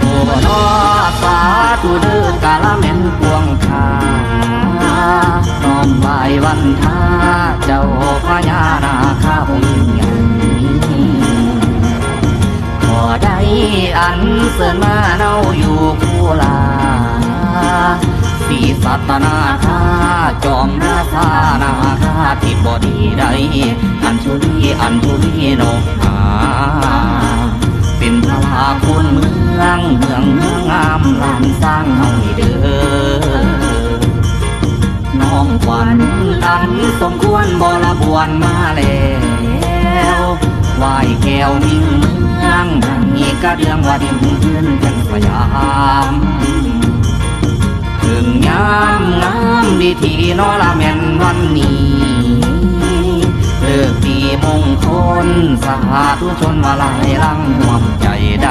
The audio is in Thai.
โอ้นอสาธุเด้อกาละแม่นพวงคาน้อมไหววันท่าเจ้าพญานาคาองค์ใหญ่ขอได้อันเสมาเนาอยู่คู่ลาสีสัตนาคาจอมราชานาคาที่บอดีใดอันชุลีอันชุลีนกหา งเมืองเมืองงามลานสร้างเฮานี่เด้อน้องขวัญอันสมควรบรบวนมาแล้วไหวแก้วมิ่งเมืองดังนี้ก็เรื่องว่าดินเพื่อนกันสยามถึงยามงามดีทีนอละแม่นวันนี้เลิกปีมงคลสาธุชนมาลายลังหวมใจใด